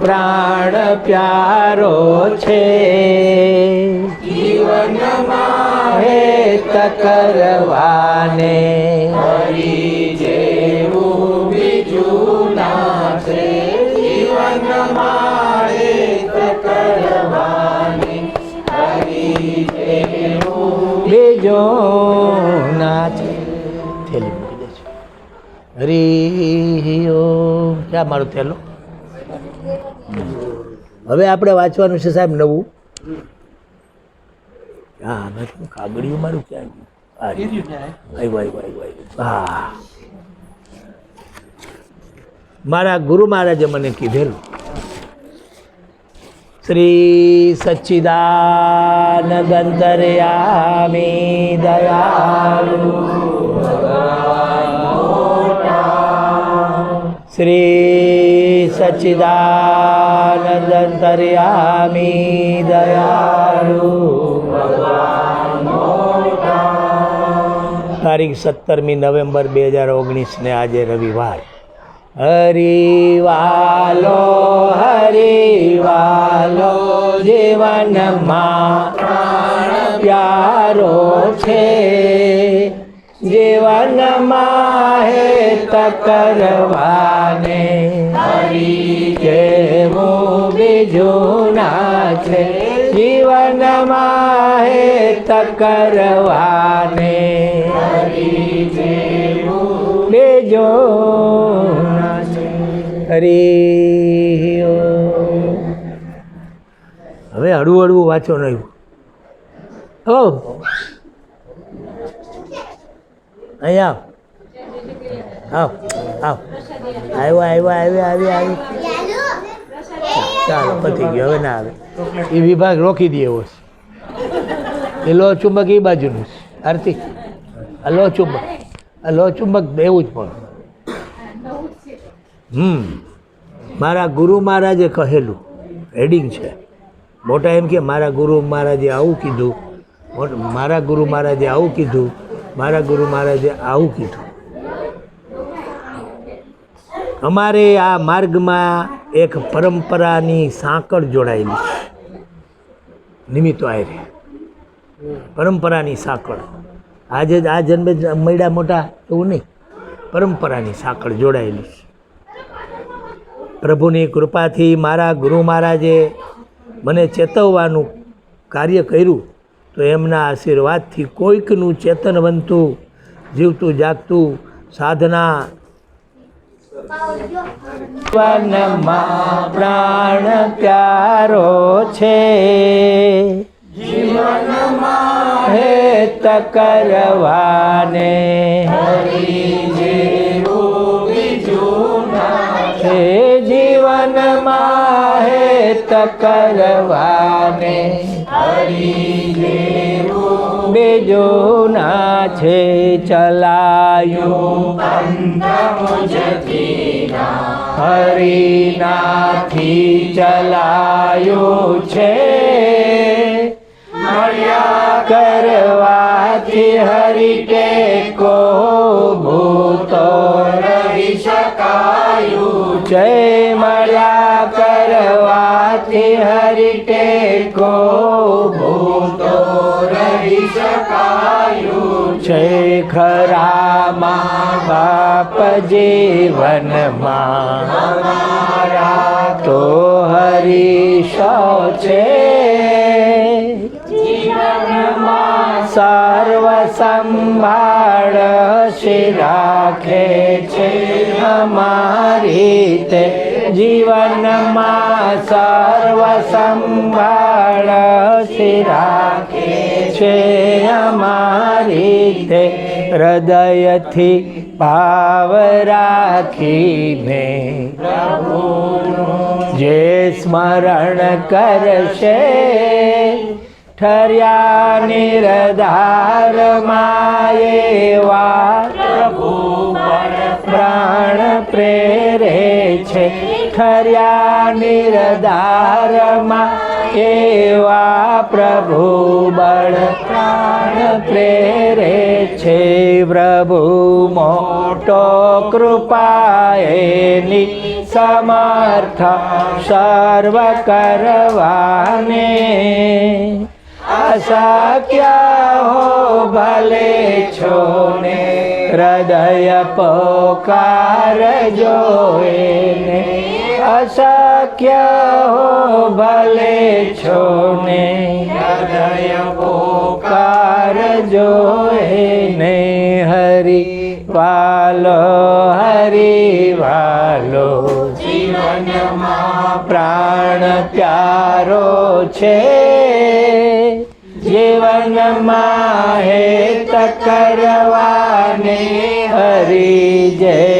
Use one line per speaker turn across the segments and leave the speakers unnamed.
પ્રાણ પ્યારો છે.
હે
હેત કરવાને
હરી જેવું બીજું ના છે જીવનમાં હેત કરવાની હરી જેવું
બીજો ના છે થેલી મૂકી દેજો. હરી ક્યાં મારું થેલો. હવે આપણે વાંચવાનું છે સાહેબ નવું. હા કીધું કાગળિયું મારું ક્યાં હા? મારા ગુરુ મહારાજે મને કીધેલું. શ્રી સચ્ચિદાનંદ દયાલુ શ્રી સચ્ચિદાનંદ અંતર્યામી દયાળુ તારીખ સત્તરમી નવેમ્બર બે હજાર ઓગણીસને આજે રવિવાર હરિવાલો હરિવાલો જીવનમાં પ્યારો છે જીવનમાં હે કરવાને હરી જેવું બીજું ના છે જીવનમાં હે તકરવાને બીજો હરી હવે હળવું હળવું વાંચો નહીં ઓ અહીંયા આવ આવ આવ્યો આવ્યો આવ્યો આવ્યો આવ્યો ચાલો, પતી ગયો. હવે ના આવે. એ વિભાગ રોકી દે એવો એ લો ચુંબક એ બાજુનું છે. આરતી, આ લો ચુંબક. આ લો ચુંબક એવું જ પણ. હમ. મારા ગુરુ મહારાજે કહેલું. હેડિંગ છે. મોટા એમ કે મારા ગુરુ મહારાજે આવું કીધું. મારા ગુરુ મહારાજે આવું કીધું. મારા ગુરુ મહારાજે આવું કીધું. અમારે આ માર્ગમાં એક પરંપરાની સાંકળ જોડાયેલી છે. નિમિત્તો આયરે. પરંપરાની સાંકળ. આજે આ જન્મે મળ્યા મોટા એવું નહીં. પરંપરાની સાંકળ જોડાયેલી છે. પ્રભુની કૃપાથી મારા ગુરુ મહારાજે મને ચેતવવાનું કાર્ય કર્યું તો એમના આશીર્વાદથી કોઈકનું ચેતન બનતું, જીવતું, જાગતું સાધના વનમાં પ્રાણ પ્યારો છે.
જીવનમાં
હેત કરવાને છે. જીવનમાં હેત કરવાને
હરી જેવું
બીજો ના છે ચલાયું. હરિનાથી ચલાયું છે.
મળ્યા
કરવાથી બાપ જીવનમાં તો હરીશો છે સર્વ સંભાળ શ્રી રાખે છે અમારી તે. જીવનમાં સર્વ સંભાળ શ્રી રાખે છે અમારી તે. હૃદયથી ભાવ રાખીને જે સ્મરણ કરશે ઠર્યા નિરધાર માયેવા
પ્રભુ પર
પ્રાણ પ્રેરે છે ઠર્યા નિરધારમાં એવા પ્રભુ બળ પ્રાણ પ્રેરે છે પ્રભુ, મોટો કૃપાએની સમર્થ સર્વ કરવાને અશક્ય હો ભલે છો ને હૃદય પોકાર જોઈને અશક્ય હો ભલે છો ને હૃદય પોકાર જોઈને હરી વાલો હરી વાલો. જીવનમાં પ્રાણ પ્યારો છે. જીવનમાં હે તકરવાને હરી જેવું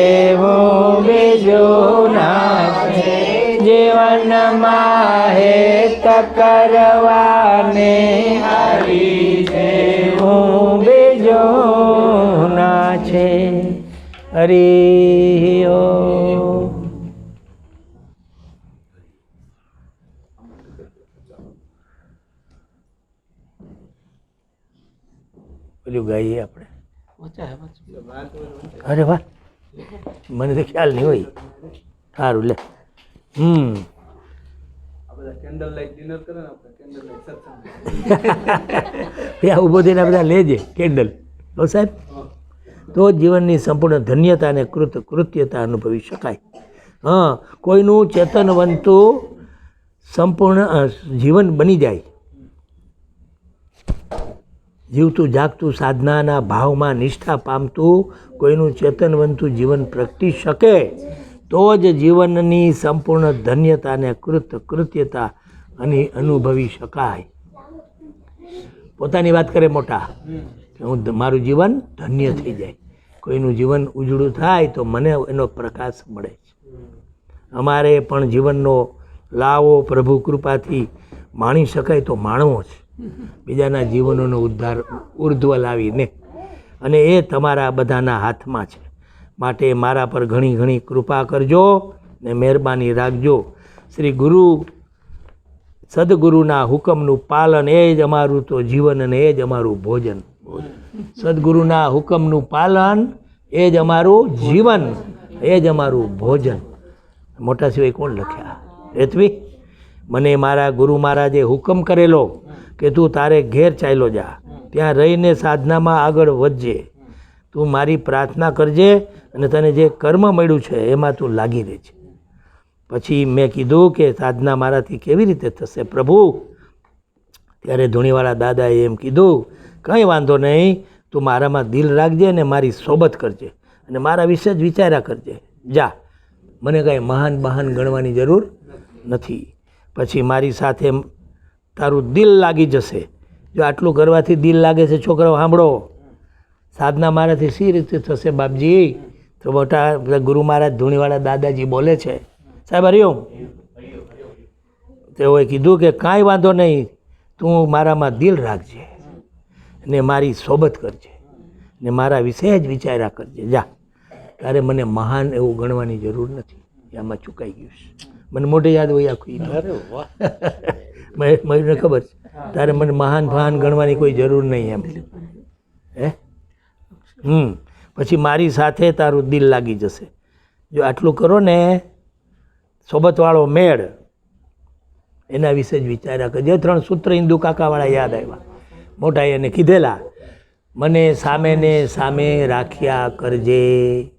જીવનમાં હેત કરવાને હરી હું બીજો ના છે. હરી ઓ પેલું ગાઈએ આપણે. અરે વાહ. મને તો ખ્યાલ નહીં હોય. સારું લે. હમ. ત્યાં ઊભો થઈને આ બધા લેજે કેન્ડલ હો સાહેબ? તો જીવનની સંપૂર્ણ ધન્યતા અને કૃત કૃત્યતા અનુભવી શકાય. હા કોઈનું ચેતનવંતું સંપૂર્ણ જીવન બની જાય. જીવતું જાગતું સાધનાના ભાવમાં નિષ્ઠા પામતું કોઈનું ચેતનવંતું જીવન પ્રગટી શકે. તો જ જીવનની સંપૂર્ણ ધન્યતાને કૃત કૃત્યતા અને અનુભવી શકાય. પોતાની વાત કરે મોટા. કે હું મારું જીવન ધન્ય થઈ જાય. કોઈનું જીવન ઉજળું થાય તો મને એનો પ્રકાશ મળે છે. અમારે પણ જીવનનો લાવો પ્રભુ કૃપાથી માણી શકાય તો માણવો છે. બીજાના જીવનોનો ઉદ્ધાર ઉર્ધ્વ લાવીને અને એ તમારા બધાના હાથમાં છે. માટે મારા પર ઘણી ઘણી કૃપા કરજો ને મહેરબાની રાખજો. શ્રી ગુરુ, સદગુરુના હુકમનું પાલન એ જ અમારું તો જીવન અને એ જ અમારું ભોજન. સદગુરુના હુકમનું પાલન એ જ અમારું જીવન, એ જ અમારું ભોજન. મોટા સિવાય કોણ લખ્યા? રેતવી, મને મારા ગુરુ મહારાજે હુકમ કરેલો કે તું તારે ઘેર ચાલ્યો જા. ત્યાં રહીને સાધનામાં આગળ વધજે. તું મારી પ્રાર્થના કરજે અને તને જે કર્મ મળ્યું છે, એમાં તું લાગી રહેજે. પછી મેં કીધું કે સાધના મારાથી કેવી રીતે થશે પ્રભુ? ત્યારે ધૂણીવાળા દાદાએ એમ કીધું, કંઈ વાંધો નહીં, તું મારામાં દિલ રાખજે અને મારી સોબત કરજે અને મારા વિશે જ વિચાર્યા કરજે. જા, મને કાંઈ મહાન બહાન ગણવાની જરૂર નથી. પછી મારી સાથે તારું દિલ લાગી જશે. જો આટલું કરવાથી દિલ લાગે છે, છોકરાઓ, સાંભળો. સાધના મારાથી સી રીતે થશે બાપજી? તો મોટા ગુરુ મહારાજ ધૂણીવાળા દાદાજી બોલે છે સાહેબ હરિઓમ તેઓએ કીધું કે કાંઈ વાંધો નહીં તું મારામાં દિલ રાખજે ને મારી સોબત કરજે ને મારા વિશે જ વિચાર્યા કરજે. જા તારે મને મહાન એવું ગણવાની જરૂર નથી. આમાં ચૂકાઈ ગયું છે. મને મોઢે યાદ હોય આખું મયુરને ખબર છે. તારે મને મહાન ફહાન ગણવાની કોઈ જરૂર નહીં એમ. હમ. પછી મારી સાથે તારું દિલ લાગી જશે. જો આટલું કરો ને, સોબતવાળો મેળ, એના વિશે જ વિચાર્યા કરજે. ત્રણ સૂત્ર હિન્દુ કાકાવાળા યાદ આવ્યા. મોટા એને કીધેલા, મને સામેને સામે રાખ્યા કરજે.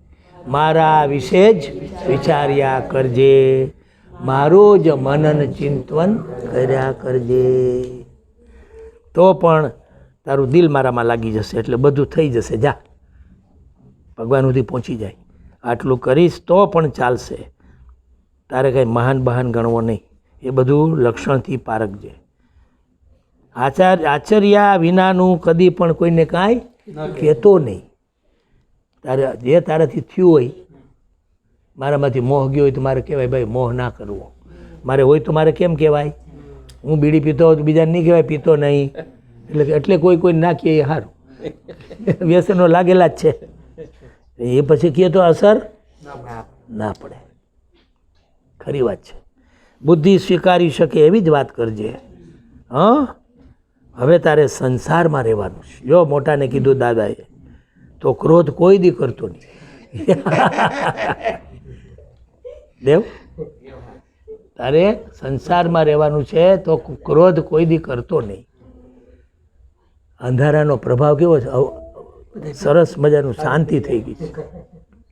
મારા વિશે જ વિચાર્યા કરજે. મારું જ મનન ચિંતન કર્યા કરજે. તો પણ તારું દિલ મારામાં લાગી જશે, એટલે બધું થઈ જશે. જા. ભગવાન સુધી પહોંચી જાય. આટલું કરીશ તો પણ ચાલશે. તારે કંઈ મહાન બહાન ગણવો નહીં. એ બધું લક્ષણથી પારખજે આચાર આચર્યા વિનાનું કદી પણ કોઈને કાંઈ કહેતો નહીં. તારે જે તારાથી થયું હોય મારામાંથી મોહ ગયો હોય તો મારે કહેવાય ભાઈ મોહ ના કરવો. મારે હોય તો મારે કેમ કહેવાય? હું બીડી પીતો હોય તો બીજાને નહીં કહેવાય પીતો નહીં. એટલે એટલે કોઈ કોઈ ના કહે એ સારું. વ્યસનો લાગેલા જ છે. એ પછી કહે તો અસર ના પડે. ખરી વાત છે. બુદ્ધિ સ્વીકારી શકે એવી જ વાત કરજે. હં? હવે તારે સંસારમાં રહેવાનું છે. જો મોટાને કીધું દાદાએ તો ક્રોધ કોઈ દી કરતો નહીં. દેવ? તારે સંસારમાં રહેવાનું છે તો ક્રોધ કોઈ દી કરતો નહીં. અંધારાનો પ્રભાવ કેવો છે? સરસ મજાનું શાંતિ થઈ ગઈ છે.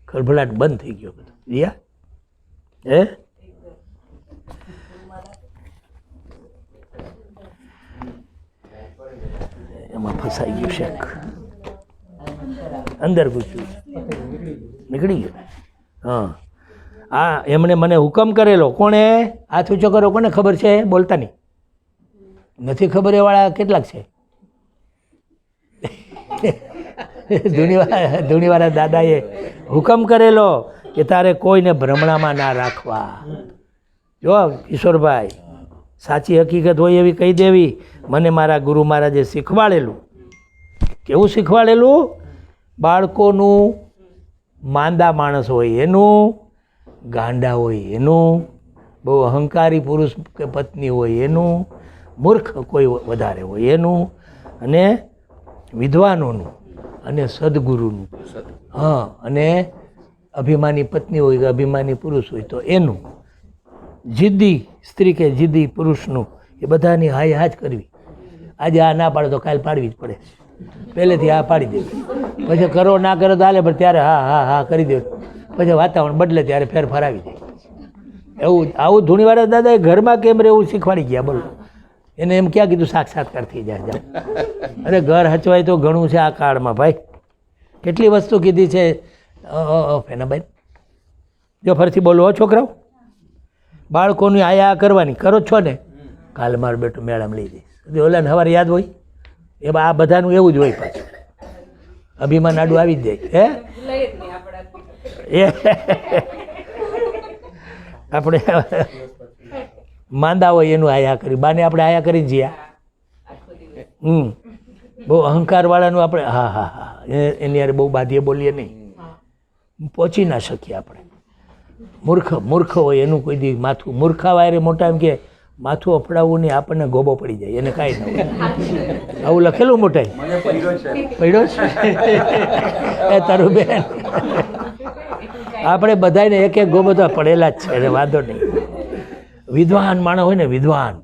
ખળભળાટ બંધ થઈ ગયો બધો. રિયા? હે? એમાં ફસાઈ ગયું શેક. અંદર ઘૂસ્યું નીકળી ગયું. હા. આ એમણે મને હુકમ કરેલો. કોણે? ઊંચો કરો કોને ખબર છે? બોલતા નહીં. નથી ખબર એવાળા કેટલાક છે? ધૂણીવાળા ધૂણીવાળા દાદાએ હુકમ કરેલો કે તારે કોઈને ભ્રમણામાં ના રાખવા. જો, કિશોરભાઈ, સાચી હકીકત હોય એવી કહી દેવી, મને મારા ગુરુ મહારાજે શીખવાડેલું. કેવું શીખવાડેલું? બાળકોનું માંદા માણસ હોય એનું, ગાંડા હોય એનું, બહુ અહંકારી પુરુષ કે પત્ની હોય એનું, મૂર્ખ કોઈ વધારે હોય એનું, અને વિદ્વાનોનું. અને સદગુરુનું. હા, અને અભિમાની પત્ની હોય કે અભિમાની પુરુષ હોય તો એનું. જિદ્દી સ્ત્રી કે જિદ્દી પુરુષનું, એ બધાની હાય હા કરવી. આજે આ ના પાડે તો કાલ પાડવી જ પડે. પહેલેથી આ પાડી દેવી પછી કરો ના કરો તો હાલે, પણ ત્યારે હા હા હા કરી દે. પછી વાતાવરણ બદલે ત્યારે ફેરફાર આવી જાય. એવું આવું ધૂણીવાળા દાદાએ ઘરમાં કેમ રહેવું શીખવાડી ગયા બોલો. એને એમ ક્યાં કીધું સાક્ષાત્કાર થઈ જાય જાઓ. અરે ઘર હચવાય તો ઘણું છે આ કાળમાં ભાઈ. કેટલી વસ્તુ કીધી છે? ફેનાબેન જો ફરીથી બોલો છોકરાઓ. બાળકોની આયા કરવાની કરો છો ને. કાલે મારું બેટું મેળામાં લઈ જઈશ. ઓલાને હવાર યાદ હોય? એ આ બધાનું એવું જ હોય પાછું. અભિમાન આડું આવી જ જાય. હે? એ આપણે માંદા હોય એનું આયા કરી. બાને આપણે આયા કરીને જયા. હમ. બહુ અહંકારવાળાનું આપણે હા હા હા. એની યારે બહુ બાધીએ બોલીએ નહીં. પહોંચી ના શકીએ આપણે. મૂર્ખ મૂર્ખ હોય એનું કોઈ દી માથું. મૂર્ખા વાયરે મોટા એમ કે માથું અફડાવવું નહીં આપણને ગોબો પડી જાય. એને કાંઈ ન હોય. આવું લખેલું મોટાઈ પડ્યો છે. એ તારું બેન. આપણે બધાને એક એક ગોબો તો પડેલા જ છે એને વાંધો નહીં. વિદ્વાન માણસ હોય ને વિદ્વાન.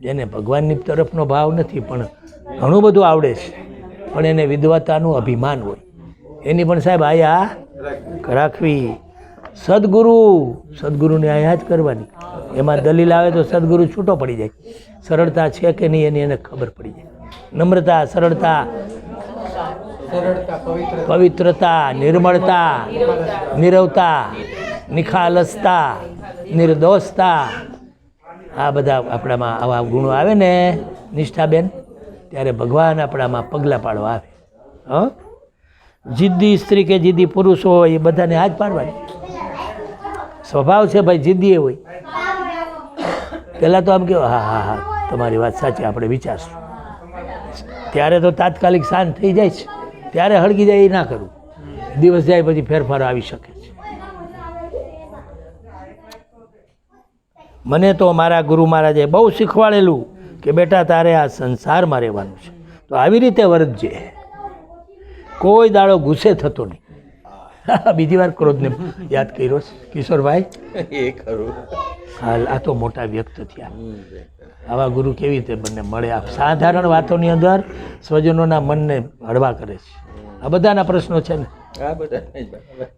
જેને ભગવાનની તરફનો ભાવ નથી, પણ ઘણું બધું આવડે છે. પણ એને વિદ્વતાનું અભિમાન હોય. એની પણ સાહેબ આયા રાખવી. સદગુરુ, સદગુરુને આયા જ કરવાની. એમાં દલીલ આવે તો સદગુરુ છૂટો પડી જાય. સરળતા છે કે નહીં એની એને ખબર પડી જાય. નમ્રતા, સરળતા. પવિત્રતા, નિર્મળતા, નિરવતા, નિખાલસતા, નિર્દોષતા. આ બધા આપણામાં આવા ગુણો આવે ને, નિષ્ઠાબેન, ત્યારે ભગવાન આપણામાં પગલાં પાડવા આવે. હ? જિદ્દી સ્ત્રી કે જિદ્દી પુરુષ હોય, એ બધાને હાથ પાડવાની. સ્વભાવ છે ભાઈ જિદ્દી હોય. પહેલાં તો આમ કે હા હા હા, તમારી વાત સાચી, આપણે વિચારશું. ત્યારે તો તાત્કાલિક શાંત થઈ જાય છે. ત્યારે હળગી જાય એ ના કરવું દિવસ જાય પછી ફેરફાર આવી શકે છે મને તો મારા ગુરુ મહારાજે બહુ શીખવાડેલું કે બેટા તારે આ સંસારમાં રહેવાનું છે. તો આવી રીતે વર્તજે કોઈ દાડો ગુસ્સે થતો નહીં. બીજી વાર ક્રોધને યાદ કર્યો કિશોરભાઈ?
એ ખરું.
હાલ આ તો મોટા વ્યક્ત થયા. આવા ગુરુ કેવી રીતે બંને મળે? આ સાધારણ વાતોની અંદર સ્વજનોના મનને હળવા કરે છે. આ બધાના પ્રશ્નો છે ને.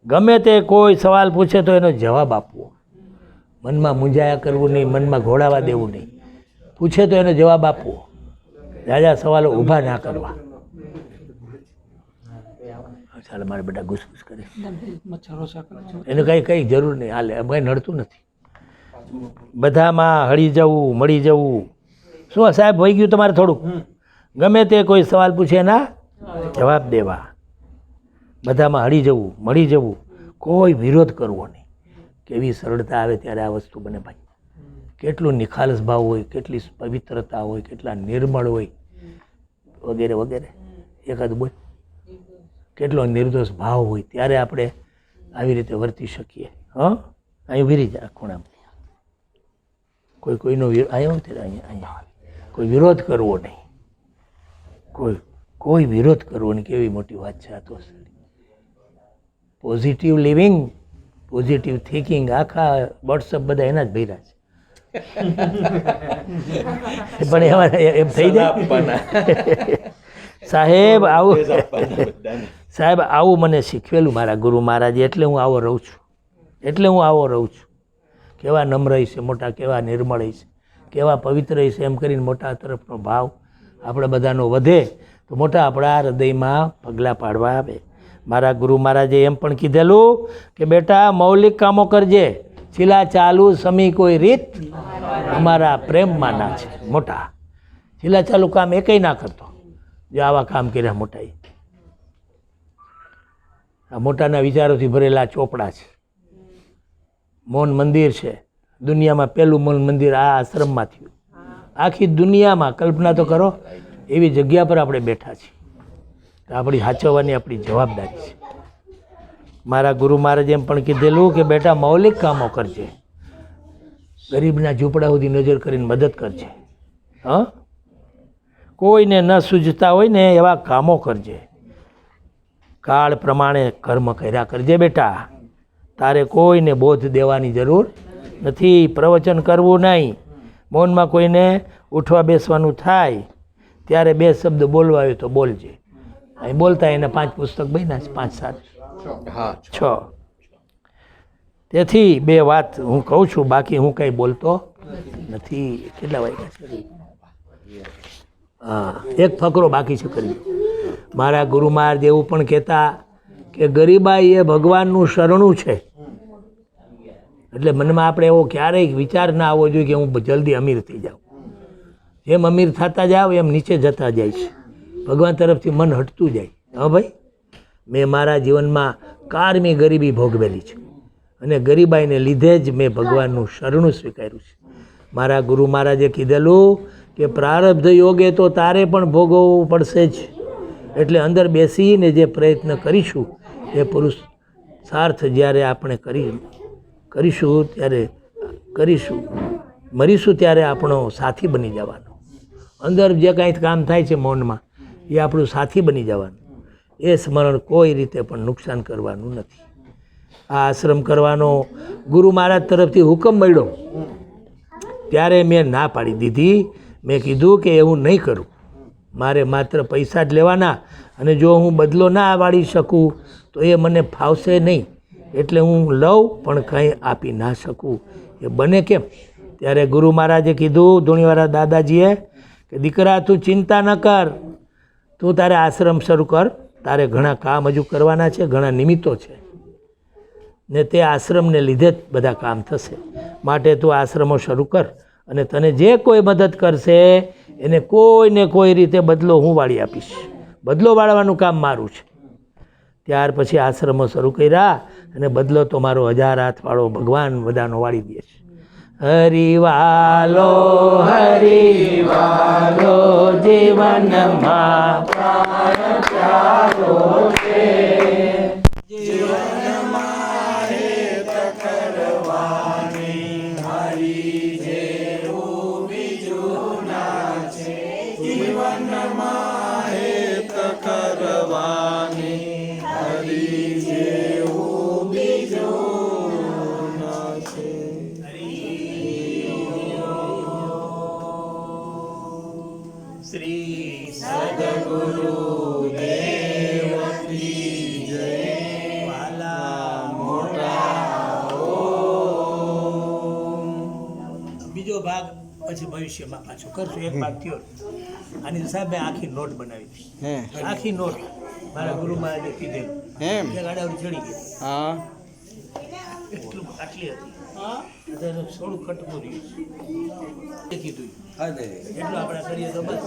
ગમે તે કોઈ સવાલ પૂછે તો એનો જવાબ આપવો. મનમાં મૂંઝાયા કરવું નહીં, મનમાં ઘોડાવા દેવું નહીં. પૂછે તો એનો જવાબ આપવો. રાજા સવાલો ઊભા ના કરવા. ચાલો, મારે બધા ઘૂસઘૂસ કરે. એને કંઈ કંઈ જરૂર નહીં. હાલે કંઈ નડતું નથી. બધામાં હળી જવું, મળી જવું. શું, સાહેબ, વહી ગયું તમારે થોડુંક? ગમે તે કોઈ સવાલ પૂછે એના જવાબ દેવા. બધામાં હળી જવું, મળી જવું. કોઈ વિરોધ કરવો નહીં. કેવી સરળતા આવે ત્યારે આ વસ્તુ બને ભાઈ. કેટલો નિખાલસ ભાવ હોય, કેટલી પવિત્રતા હોય, કેટલા નિર્મળ હોય, વગેરે વગેરે. એકાદ બોલ. કેટલો નિર્દોષ ભાવ હોય ત્યારે આપણે આવી રીતે વર્તી શકીએ. હં? અહીં રહી જા ખૂણામાં કોઈ, કોઈનો આવ્યો અહીંયા અહીંયા અહીંયા. કોઈ વિરોધ કરવો નહીં. કોઈ કોઈ વિરોધ કરવો નહીં. કેવી મોટી વાત છે આ તો. પોઝિટિવ લિવિંગ પોઝિટિવ થિંકિંગ આખા વોટ્સઅપ બધા એના જ ભર્યા છે. પણ એમાં એમ થઈ જાય. સાહેબ આવું સાહેબ આવું મને શીખવેલું મારા ગુરુ મહારાજે એટલે હું આવો રહું છું. એટલે હું આવો રહું છું. કેવા નમ્ર છે મોટા કેવા નિર્મળ છે કેવા પવિત્ર છે એમ કરીને મોટા તરફનો ભાવ આપણે બધાનો વધે તો મોટા આપણા હૃદયમાં પગલાં પાડવા આવે. મારા ગુરુ મહારાજે એમ પણ કીધેલું કે બેટા, મૌલિક કામો કરજે. છેલ્લા ચાલુ સમી કોઈ રીત અમારા પ્રેમમાં ના છે. મોટા. છેલ્લા ચાલુ કામ એકેય ના કરતો. જો આવા કામ કર્યા મોટાએ. આ મોટાના વિચારોથી ભરેલા ચોપડા છે. મૌન મંદિર છે. દુનિયામાં પહેલું મૌન મંદિર આ આશ્રમમાં થયું. આખી દુનિયામાં કલ્પના તો કરો, એવી જગ્યા પર આપણે બેઠા છીએ. આપણી સાચવવાની આપણી જવાબદારી છે. મારા ગુરુ મહારાજ એમ પણ કીધેલું કે બેટા મૌલિક કામો કરજે. ગરીબના ઝૂંપડા સુધી નજર કરીને મદદ કરજે. હં? કોઈને ન સૂઝતા હોય ને એવા કામો કરજે. કાળ પ્રમાણે કર્મ કર્યા કરજે બેટા. તારે કોઈને બોધ દેવાની જરૂર નથી. પ્રવચન કરવું નહીં. મૌનમાં કોઈને ઉઠવા બેસવાનું થાય. ત્યારે બે શબ્દ બોલવા હોય તો બોલજે. અહીં બોલતા એને પાંચ પુસ્તક બન્યા છે પાંચ સાત.
હા.
છ. તેથી બે વાત હું કહું છું બાકી હું કંઈ બોલતો નથી. કેટલા વાગ્યા છે? હા એક ફકરો બાકી છે કરી. મારા ગુરુ મહારાજ એવું પણ કહેતા કે ગરીબાઈ એ ભગવાનનું શરણું છે. એટલે મનમાં આપણે એવો ક્યારેય વિચાર ના આવવો જોઈએ કે હું જલ્દી અમીર થઈ જાઉં. જેમ અમીર થતા જાવ એમ નીચે જતા જાય છે. ભગવાન તરફથી મન હટતું જાય. હા ભાઈ? મેં મારા જીવનમાં કારમી ગરીબી ભોગવેલી છે. અને ગરીબાઈને લીધે જ મેં ભગવાનનું શરણું સ્વીકાર્યું છે. મારા ગુરુ મહારાજે કીધેલું કે પ્રારબ્ધ યોગે તો તારે પણ ભોગવવું પડશે જ. એટલે અંદર બેસીને જે પ્રયત્ન કરીશું, એ પુરુષ સાર્થ જ્યારે આપણે કરી, કરીશું ત્યારે કરીશું, મરીશું ત્યારે આપણો સાથી બની જવાનો. અંદર જે કાંઈ કામ થાય છે મૌનમાં એ આપણું સાથી બની જવાનું. એ સ્મરણ કોઈ રીતે પણ નુકસાન કરવાનું નથી. આ આશ્રમ કરવાનો ગુરુ મહારાજ તરફથી હુકમ મળ્યો. ત્યારે મેં ના પાડી દીધી. મેં કીધું કે એવું નહીં કરું. મારે માત્ર પૈસા જ લેવાના અને જો હું બદલો ના વાળી શકું, તો એ મને ફાવશે નહીં. એટલે હું લઉં, પણ કંઈ આપી ના શકું. એ બને કેમ? ત્યારે ગુરુ મહારાજે કીધું, ધૂણીવાળા દાદાજીએ કે, દીકરા, તું ચિંતા ન કર. તું તારે આશ્રમ શરૂ કર. તારે ઘણા કામ હજુ કરવાના છે, ઘણા નિમિત્તો છે. ને તે આશ્રમને લીધે જ બધા કામ થશે. માટે તું આશ્રમો શરૂ કર અને તને જે કોઈ મદદ કરશે, એને કોઈને કોઈ રીતે બદલો હું વાળી આપીશ. બદલો વાળવાનું કામ મારું છે. ત્યાર પછી આશ્રમો શરૂ કર્યા અને બદલો તો મારો હજાર હાથવાળો ભગવાન બધાનો વાળી દે છે. હરિવાલો હરિવાલો જીવનમાં શ્રી ભવિષ્યમાં પાછું કરશું એક ભાગ થયો આની સાહેબે આખી નોટ બનાવી
હે.
હતી આખી નોટ મારા ગુરુ મહારાજે કીધેલું.
એમ?
આડાવડી ચડી ગઈ.
હા.
એટલું આટલી હતી. થોડું કટકું રહ્યું એ કીધું. એટલું આપણે કરીએ તો બસ.